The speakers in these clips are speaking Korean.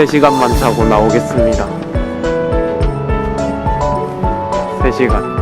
3시간만 자고 나오겠습니다. 3시간.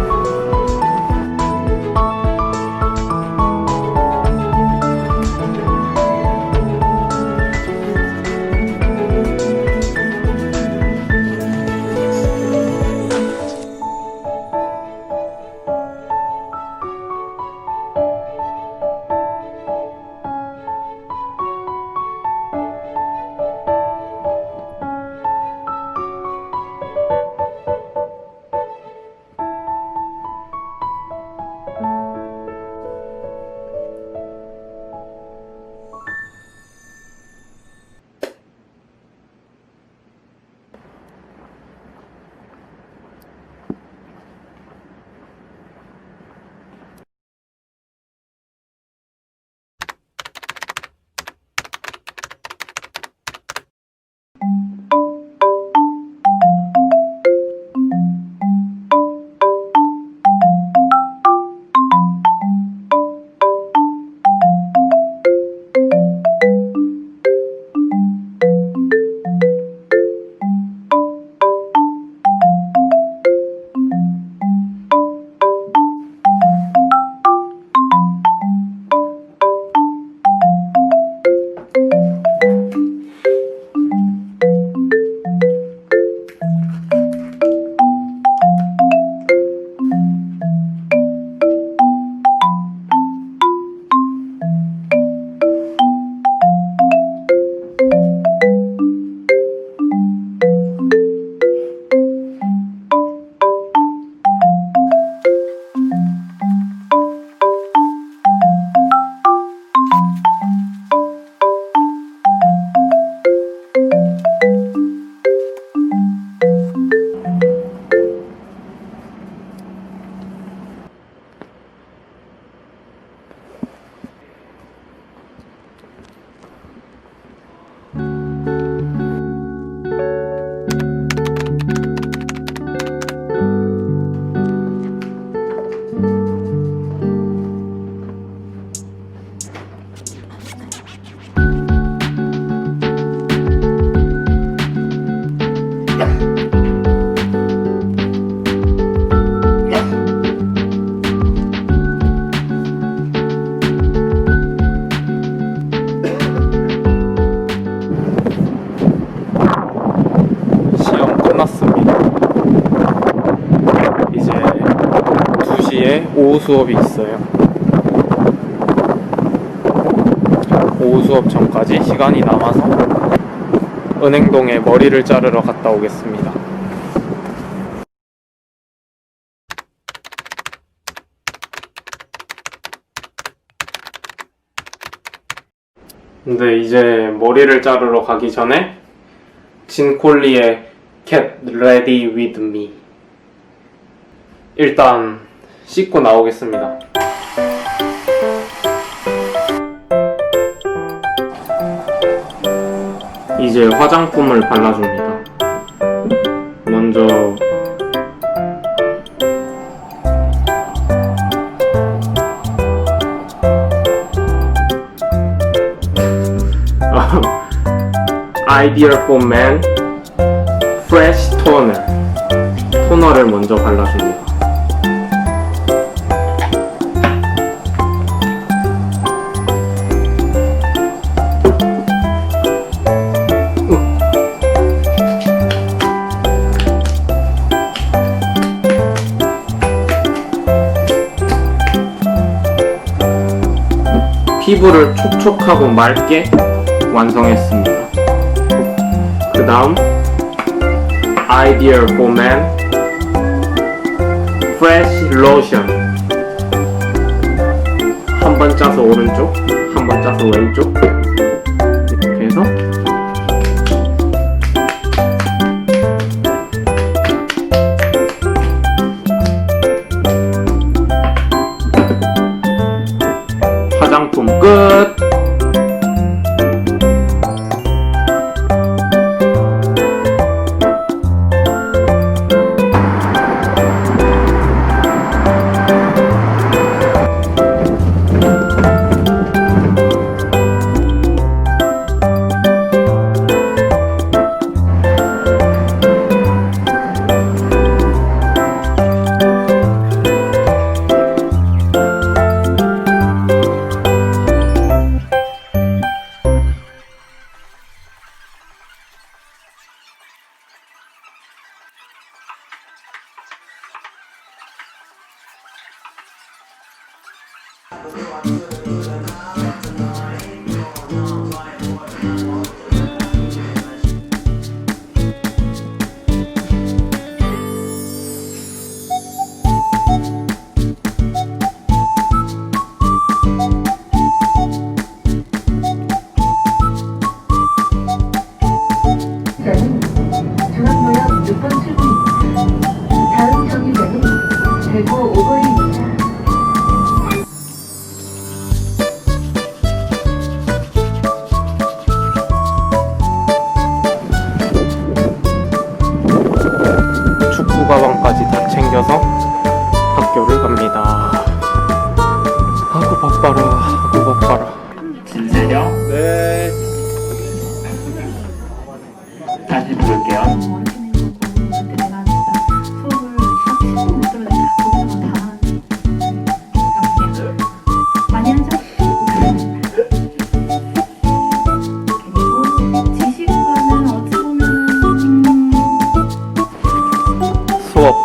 수업이 있어요. 오후 수업 전까지 시간이 남아서 은행동에 머리를 자르러 갔다 오겠습니다. 근데 이제 머리를 자르러 가기 전에 진콜리의 Get Ready With Me 일단 씻고 나오겠습니다. 이제 화장품을 발라줍니다. 먼저 for Men Fresh Toner 토너를 먼저 발라줍니다. 피부를 촉촉하고 맑게 완성했습니다. 그 다음 Ideal for Men Fresh Lotion 한 번 짜서 오른쪽, 한 번 짜서 왼쪽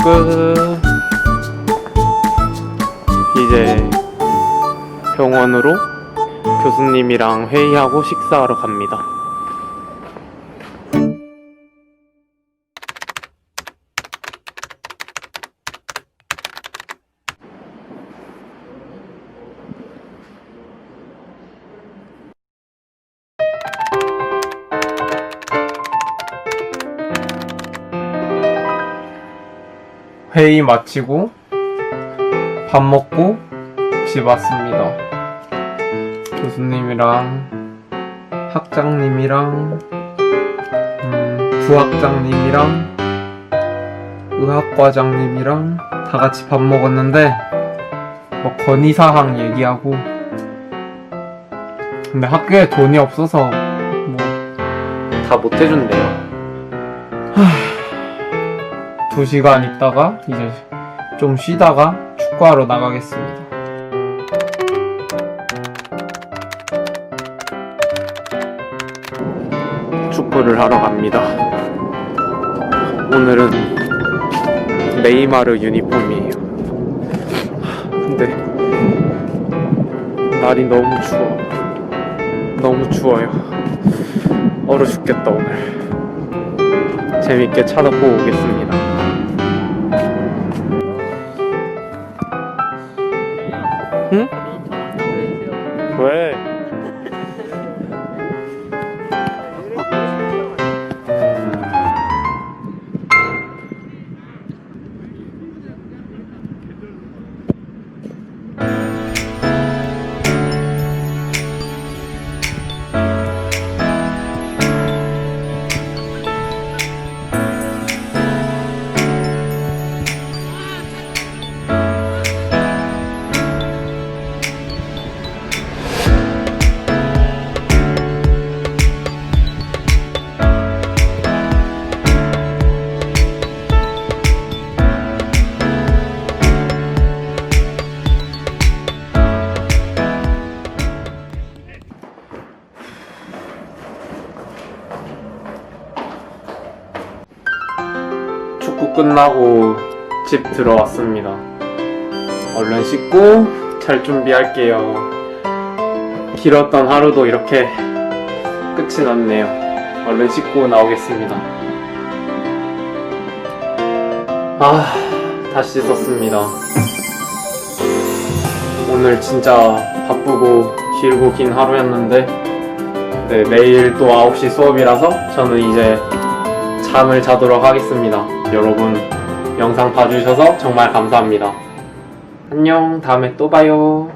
끝. 이제 병원으로 교수님이랑 회의하고 식사하러 갑니다. 회의 마치고 밥 먹고 집 왔습니다. 교수님이랑 학장님이랑 음, 부학장님이랑 의학과장님이랑 다 같이 밥 먹었는데 뭐 건의사항 얘기하고 근데 학교에 돈이 없어서 뭐 다 못 해준대요. 두 시간 있다가 이제 좀 쉬다가 축구하러 나가겠습니다. 축구를 하러 갑니다. 오늘은 네이마르 유니폼이에요. 근데 날이 너무 추워. 너무 추워요. 얼어 죽겠다 오늘. 재밌게 찾아보고 오겠습니다. 축구 끝나고 집 들어왔습니다. 얼른 씻고 잘 준비할게요. 길었던 하루도 이렇게 끝이 났네요. 얼른 씻고 나오겠습니다. 아, 다 씻었습니다. 오늘 진짜 바쁘고 길고 긴 하루였는데, 네, 내일 또 9시 수업이라서 저는 이제 잠을 자도록 하겠습니다. 여러분, 영상 봐주셔서 정말 감사합니다. 안녕, 다음에 또 봐요.